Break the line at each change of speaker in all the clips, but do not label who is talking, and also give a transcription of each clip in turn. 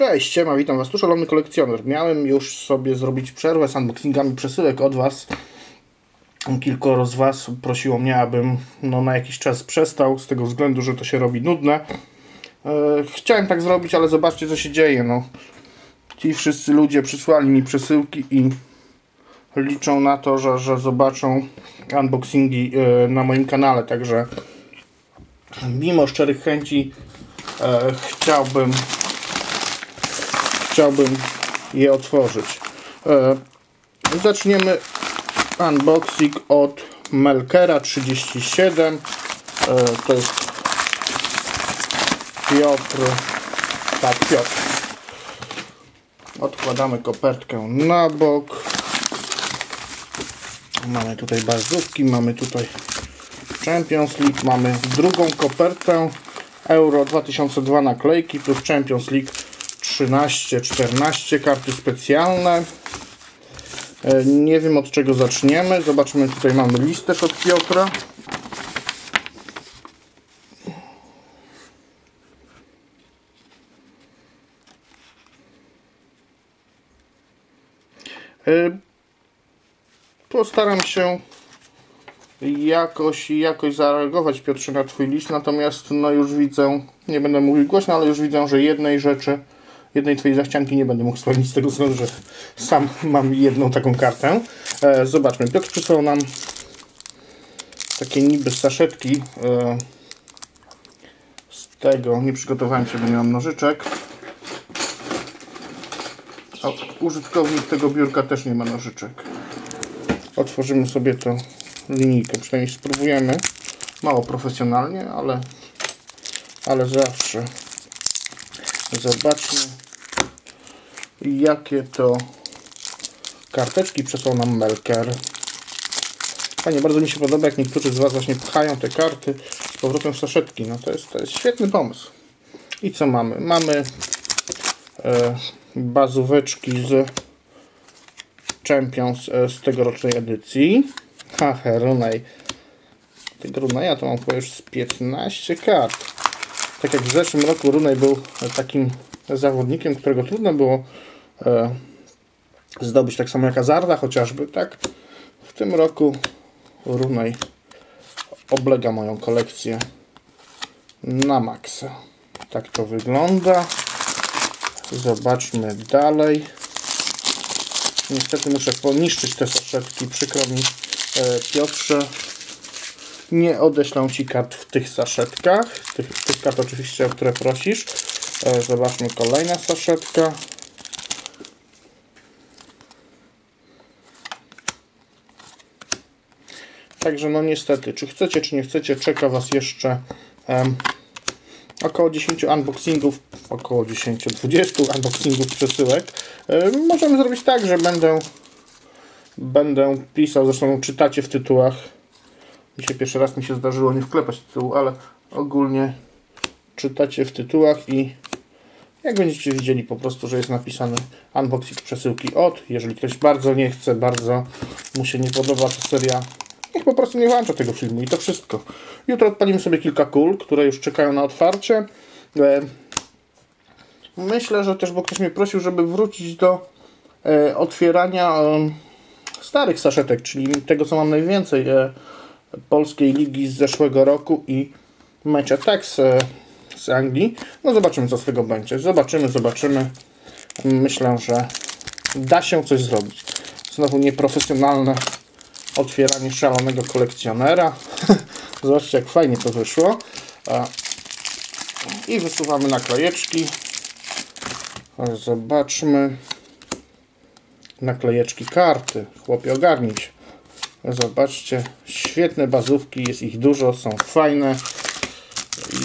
Cześć, siema, witam Was, tu szalony kolekcjoner. Miałem już sobie zrobić przerwę z unboxingami przesyłek od Was. Kilkoro z Was prosiło mnie, abym no, na jakiś czas przestał, z tego względu, że to się robi nudne. E, chciałem tak zrobić, ale zobaczcie co się dzieje. No. Ci wszyscy ludzie przysłali mi przesyłki i liczą na to, że, że zobaczą unboxingi e, na moim kanale, także mimo szczerych chęci e, chciałbym chciałbym je otworzyć. E, zaczniemy unboxing od Melkera 37. E, to jest Piotr. Tak, Piotr. Odkładamy kopertkę na bok. Mamy tutaj bazówki, mamy tutaj Champions League, mamy drugą kopertę Euro 2002 naklejki plus Champions League 13, 14 karty specjalne. E, nie wiem od czego zaczniemy. Zobaczmy, tutaj mamy list też od Piotra. E, postaram się jakoś, jakoś zareagować Piotrze na Twój list, natomiast no już widzę, nie będę mówił głośno, ale już widzę, że jednej rzeczy jednej Twojej zachcianki nie będę mógł spełnić z tego względu, że sam mam jedną taką kartę. E, zobaczmy, Piotr przysłał nam takie niby saszetki e, z tego, nie przygotowałem się, bo nie mam nożyczek. A użytkownik tego biurka też nie ma nożyczek. Otworzymy sobie to linijkę, przynajmniej spróbujemy. Mało profesjonalnie, ale, ale zawsze. Zobaczmy jakie to karteczki przesłał nam Melker. Fajnie, bardzo mi się podoba, jak niektórzy z Was właśnie pchają te karty z powrotem w saszetki. No to jest, to jest świetny pomysł. I co mamy? Mamy e, bazóweczki z Champions e, z tegorocznej edycji. Haha, Runaj. Tego Runaja to mam chyba już z 15 kart. Tak jak w zeszłym roku Runaj był takim zawodnikiem, którego trudno było e, zdobyć, tak samo jak Azarda chociażby, tak? W tym roku Runaj oblega moją kolekcję na maksa. Tak to wygląda. Zobaczmy dalej. Niestety muszę poniszczyć te saszetki. Przykro mi, e, Piotrze. Nie odeślę Ci kart w tych saszetkach. Tych, tych kart oczywiście, o które prosisz. E, zobaczmy kolejna saszetka. Także no niestety, czy chcecie, czy nie chcecie, czeka Was jeszcze um, około 10 unboxingów, około 10-20 unboxingów przesyłek. Um, możemy zrobić tak, że będę będę pisał, zresztą czytacie w tytułach. Dzisiaj pierwszy raz mi się zdarzyło nie wklepać tytułu, ale ogólnie czytacie w tytułach i jak będziecie widzieli po prostu, że jest napisany unboxing przesyłki od. Jeżeli ktoś bardzo nie chce, bardzo mu się nie podoba ta seria, niech po prostu nie włącza tego filmu i to wszystko. Jutro odpalimy sobie kilka kul, które już czekają na otwarcie. E, myślę, że też, bo ktoś mnie prosił, żeby wrócić do e, otwierania e, starych saszetek, czyli tego, co mam najwięcej polskiej ligi z zeszłego roku i Match Attacks z Anglii. No zobaczymy, co z tego będzie. Zobaczymy, zobaczymy. Myślę, że da się coś zrobić. Znowu nieprofesjonalne otwieranie szalonego kolekcjonera. Zobaczcie, jak fajnie to wyszło. I wysuwamy naklejeczki. Zobaczmy. Naklejeczki karty. Chłopie, ogarnić. Zobaczcie, świetne bazówki, jest ich dużo, są fajne.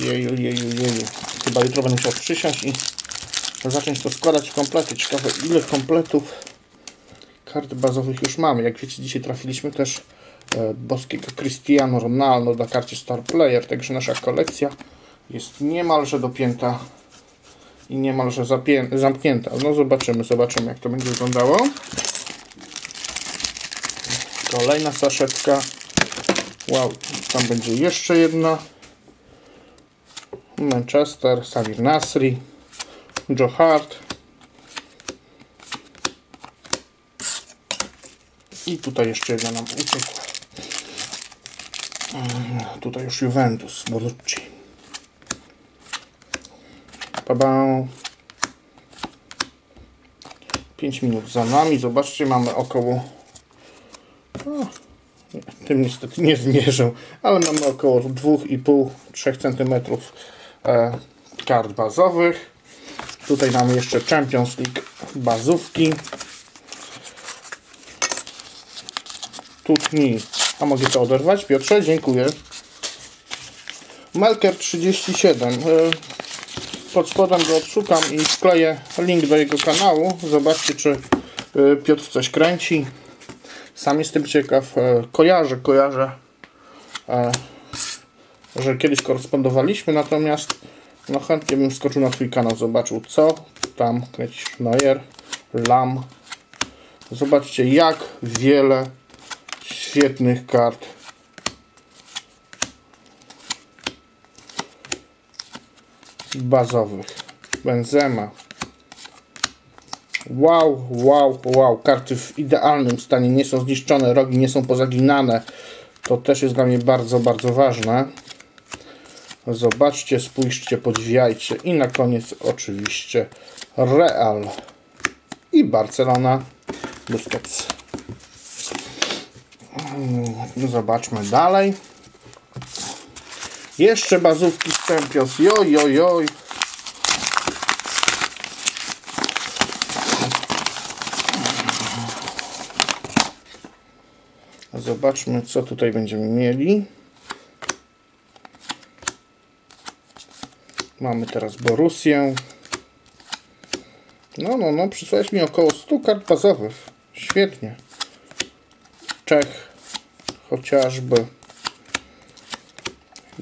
Jeju, jeju, jeju. Chyba jutro będę musiał przysiąść i zacząć to składać w komplety. Ciekawe ile kompletów kart bazowych już mamy. Jak wiecie, dzisiaj trafiliśmy też e, boskiego Cristiano Ronaldo na karcie Star Player, także nasza kolekcja jest niemalże dopięta i niemalże zamknięta. No zobaczymy, zobaczymy jak to będzie wyglądało. Kolejna saszetka. Wow, tam będzie jeszcze jedna. Manchester, Samir Nasri, Joe Hart. I tutaj jeszcze jedna nam uciekła. Mm, tutaj już Juventus, Bonucci. Babam. 5 minut za nami. Zobaczcie, mamy około tym niestety nie zmierzę, ale mamy około 2,5-3 cm e, kart bazowych. Tutaj mamy jeszcze Champions League bazówki. Tutni. A mogę to oderwać? Piotrze, dziękuję. Melker 37. E, Pod spodem go odszukam i wkleję link do jego kanału. Zobaczcie, czy e, Piotr coś kręci. Sam jestem ciekaw. E, Kojarzę, kojarzę, e, że kiedyś korespondowaliśmy, natomiast no chętnie bym skoczył na Twój kanał, zobaczył co tam kręcisz. Neuer, Lam. Zobaczcie, jak wiele świetnych kart bazowych. Benzema. Wow, wow, wow. Karty w idealnym stanie, nie są zniszczone, rogi nie są pozaginane. To też jest dla mnie bardzo, bardzo ważne. Zobaczcie, spójrzcie, podziwiajcie. I na koniec oczywiście Real i Barcelona Busquets. Mm, Zobaczmy dalej. Jeszcze bazówki z Champions. Joj, joj, joj. Zobaczmy, co tutaj będziemy mieli. Mamy teraz Borussię. No, no, no, przysłałeś mi około 100 kart bazowych. Świetnie. Czech chociażby.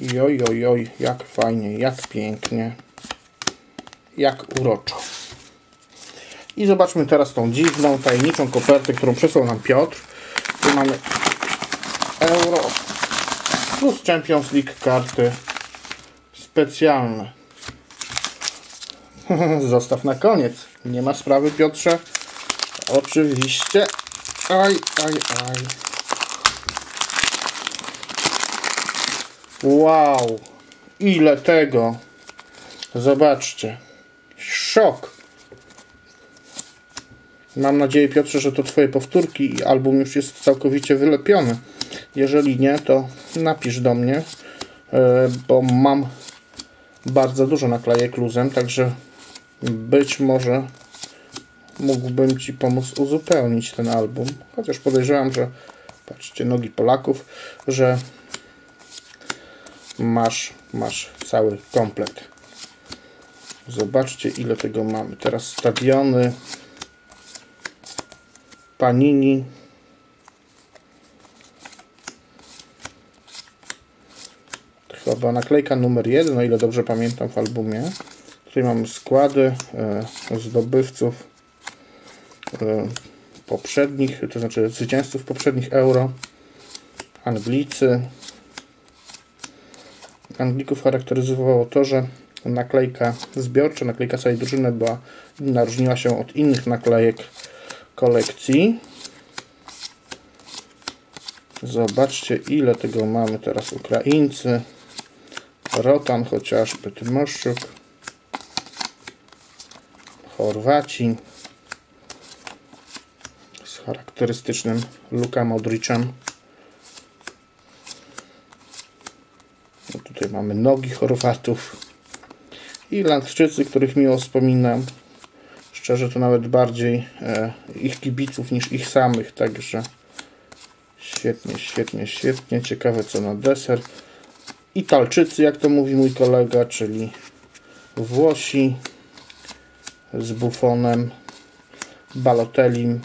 Joj, joj, joj, jak fajnie, jak pięknie, jak uroczo. I zobaczmy teraz tą dziwną, tajemniczą kopertę, którą przesłał nam Piotr. Tu mamy plus Champions League karty specjalne. Zostaw na koniec. Nie ma sprawy, Piotrze. Oczywiście. Aj, aj, aj. Wow. Ile tego. Zobaczcie. Szok. Mam nadzieję, Piotrze, że to Twoje powtórki i album już jest całkowicie wylepiony. Jeżeli nie, to napisz do mnie, e, bo mam bardzo dużo naklejek luzem, także być może mógłbym Ci pomóc uzupełnić ten album. Chociaż podejrzewam, że patrzcie, nogi Polaków, że masz, masz cały komplet. Zobaczcie, ile tego mamy. Teraz stadiony, Panini. Była naklejka numer jeden, o ile dobrze pamiętam w albumie. Tutaj mamy składy e, zdobywców e, poprzednich, to znaczy zwycięzców poprzednich euro. Anglicy. Anglików charakteryzowało to, że naklejka zbiorcza, naklejka całej drużyny była inna, różniła się od innych naklejek kolekcji. Zobaczcie, ile tego mamy teraz Ukraińcy. Rotan chociażby, Tymoszczuk. Chorwaci. Z charakterystycznym Luka Modricem. No tutaj mamy nogi Chorwatów. Irlandczycy, których miło wspominam. Szczerze to nawet bardziej e, ich kibiców niż ich samych, także świetnie, świetnie, świetnie. Ciekawe co na deser. Italczycy, jak to mówi mój kolega, czyli Włosi z Buffonem, Balotellim.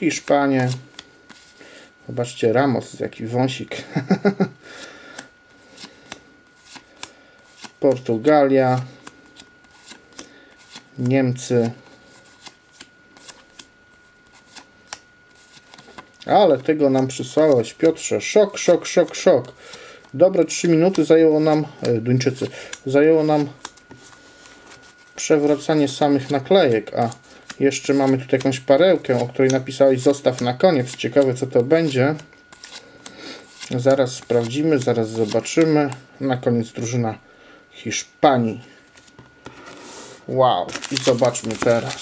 Hiszpanie. Zobaczcie, Ramos, jaki wąsik. Portugalia, Niemcy. Ale tego nam przysłałeś, Piotrze. Szok, szok, szok, szok. Dobre 3 minuty zajęło nam, e, Duńczycy, zajęło nam przewracanie samych naklejek, a jeszcze mamy tutaj jakąś parełkę, o której napisałeś zostaw na koniec. Ciekawe co to będzie. Zaraz sprawdzimy, zaraz zobaczymy. Na koniec drużyna Hiszpanii. Wow, i zobaczmy teraz.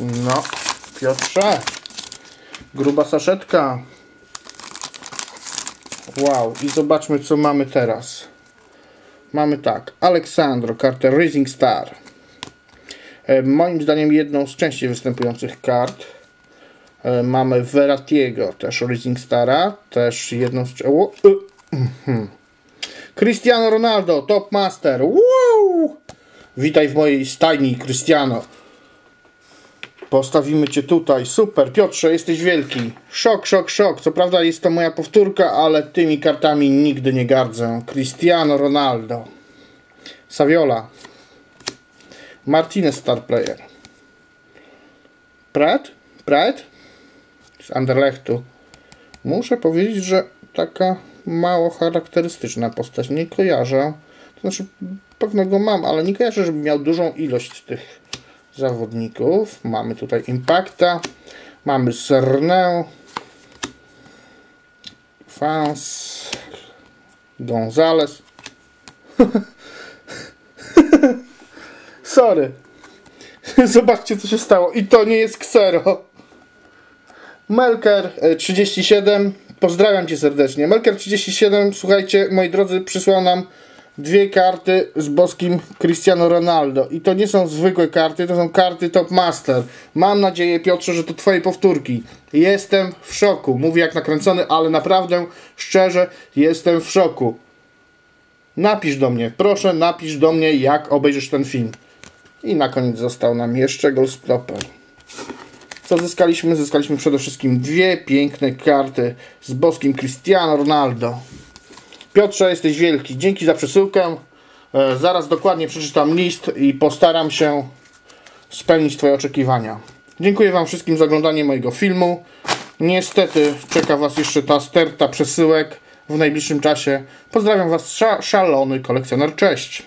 No, Piotrze, gruba saszetka. Wow, i zobaczmy co mamy teraz. Mamy tak, Aleksandro, kartę Rising Star. E, moim zdaniem jedną z częściej występujących kart. E, mamy Veratiego, też Rising Stara, też jedną z... O, y. Cristiano Ronaldo, Top Master. Wow! Witaj w mojej stajni, Cristiano. Postawimy Cię tutaj. Super, Piotrze, jesteś wielki. Szok, szok, szok. Co prawda jest to moja powtórka, ale tymi kartami nigdy nie gardzę. Cristiano Ronaldo. Saviola. Martinez Star Player. Pratt? Pratt? Z Anderlechtu. Muszę powiedzieć, że taka mało charakterystyczna postać. Nie kojarzę. To znaczy, pewnego mam, ale nie kojarzę, żeby miał dużą ilość tych zawodników. Mamy tutaj Impacta, mamy Cernę, Fans, Gonzales. Sorry. Zobaczcie, co się stało. I to nie jest Xero. Melker 37. Pozdrawiam Cię serdecznie. Melker 37, słuchajcie, moi drodzy, przysłał nam dwie karty z boskim Cristiano Ronaldo. I to nie są zwykłe karty, to są karty Top Master. Mam nadzieję, Piotrze, że to Twoje powtórki. Jestem w szoku. Mówię jak nakręcony, ale naprawdę, szczerze, jestem w szoku. Napisz do mnie, proszę, napisz do mnie, jak obejrzysz ten film. I na koniec został nam jeszcze Goldstopper. Co zyskaliśmy? Zyskaliśmy przede wszystkim dwie piękne karty z boskim Cristiano Ronaldo. Piotrze, jesteś wielki. Dzięki za przesyłkę. E, zaraz dokładnie przeczytam list i postaram się spełnić Twoje oczekiwania. Dziękuję Wam wszystkim za oglądanie mojego filmu. Niestety czeka Was jeszcze ta sterta przesyłek w najbliższym czasie. Pozdrawiam Was, szalony kolekcjoner. Cześć!